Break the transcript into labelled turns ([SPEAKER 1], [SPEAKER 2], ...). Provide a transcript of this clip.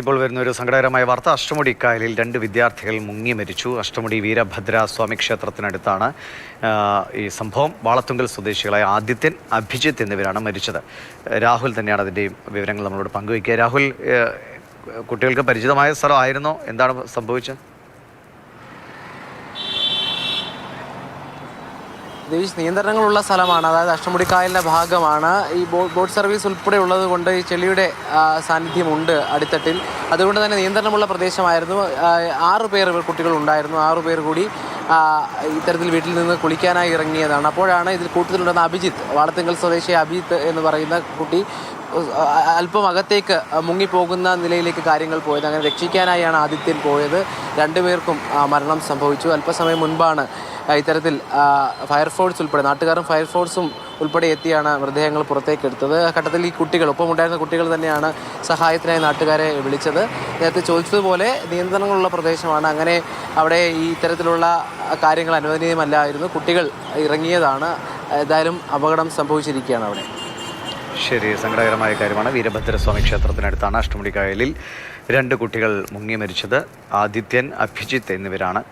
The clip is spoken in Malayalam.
[SPEAKER 1] ഇപ്പോൾ വരുന്ന ഒരു സങ്കടകരമായ വാർത്ത. അഷ്ടമുടി കായലിൽ രണ്ട് വിദ്യാർത്ഥികൾ മുങ്ങി മരിച്ചു. അഷ്ടമുടി വീരഭദ്ര സ്വാമി ക്ഷേത്രത്തിനടുത്താണ് ഈ സംഭവം. വാളത്തുങ്കൽ സ്വദേശികളായ ആദിത്യൻ അഭിജിത്ത് എന്നിവരാണ് മരിച്ചത്. രാഹുൽ തന്നെയാണ് അതിന്റെയും വിവരങ്ങൾ നമ്മളോട് പങ്കുവയ്ക്കുക. രാഹുൽ കുട്ടികൾക്ക് പരിചിതമായ സ്ഥലമായിരുന്നോ? എന്താണ് സംഭവിച്ചത്?
[SPEAKER 2] ദേശ് നിയന്ത്രണങ്ങളുള്ള സ്ഥലമാണ്. അതായത് അഷ്ടമുടിക്കായലിന്റെ ഭാഗമാണ്. ഈ ബോട്ട് സർവീസ് ഉൾപ്പെടെ ഉള്ളത് കൊണ്ട് ഈ ചെളിയുടെ സാന്നിധ്യമുണ്ട് അടിത്തട്ടിൽ. അതുകൊണ്ട് തന്നെ നിയന്ത്രണമുള്ള പ്രദേശമായിരുന്നു. ആറു പേർ ഉണ്ടായിരുന്നു ആറു പേർ കൂടി ഇത്തരത്തിൽ വീട്ടിൽ നിന്ന് കുളിക്കാനായി ഇറങ്ങിയതാണ്. അപ്പോഴാണ് ഇതിൽ കൂട്ടത്തിലുണ്ടെന്ന അഭിജിത്ത് വാളത്തിങ്കൽ സ്വദേശി അഭിജിത്ത് എന്ന് പറയുന്ന കുട്ടി അല്പം അകത്തേക്ക് മുങ്ങിപ്പോകുന്ന നിലയിലേക്ക് കാര്യങ്ങൾ പോയത്. അങ്ങനെ രക്ഷിക്കാനായാണ് ആദിത്യൻ പോയത്. രണ്ടുപേർക്കും മരണം സംഭവിച്ചു. അല്പസമയം മുൻപാണ് ഇത്തരത്തിൽ ഫയർഫോഴ്സ് ഉൾപ്പെടെ നാട്ടുകാരും ഫയർഫോഴ്സും ഉൾപ്പെടെ എത്തിയാണ് മൃതദേഹങ്ങൾ പുറത്തേക്ക് എടുത്തത്. ഘട്ടത്തിൽ ഈ കുട്ടികൾ ഒപ്പം ഉണ്ടായിരുന്ന കുട്ടികൾ തന്നെയാണ് സഹായത്തിനായി നാട്ടുകാരെ വിളിച്ചത്. നേരത്തെ ചോദിച്ചതുപോലെ നിയന്ത്രണങ്ങളുള്ള പ്രദേശമാണ്. അങ്ങനെ അവിടെ ഈ ഇത്തരത്തിലുള്ള കാര്യങ്ങൾ അനുവദനീയമല്ലായിരുന്നു. കുട്ടികൾ ഇറങ്ങിയതാണ്. ഏതായാലും അപകടം സംഭവിച്ചിരിക്കുകയാണ് അവിടെ.
[SPEAKER 1] ശരി സങ്കടകരമായ കാര്യമാണ്. വീരഭദ്രസ്വാമി ക്ഷേത്രത്തിനടുത്താണ് അഷ്ടമുടി കായലിൽ രണ്ട് കുട്ടികൾ മുങ്ങി മരിച്ചത്. ആദിത്യൻ അഭിജിത്ത് എന്നിവരാണ്.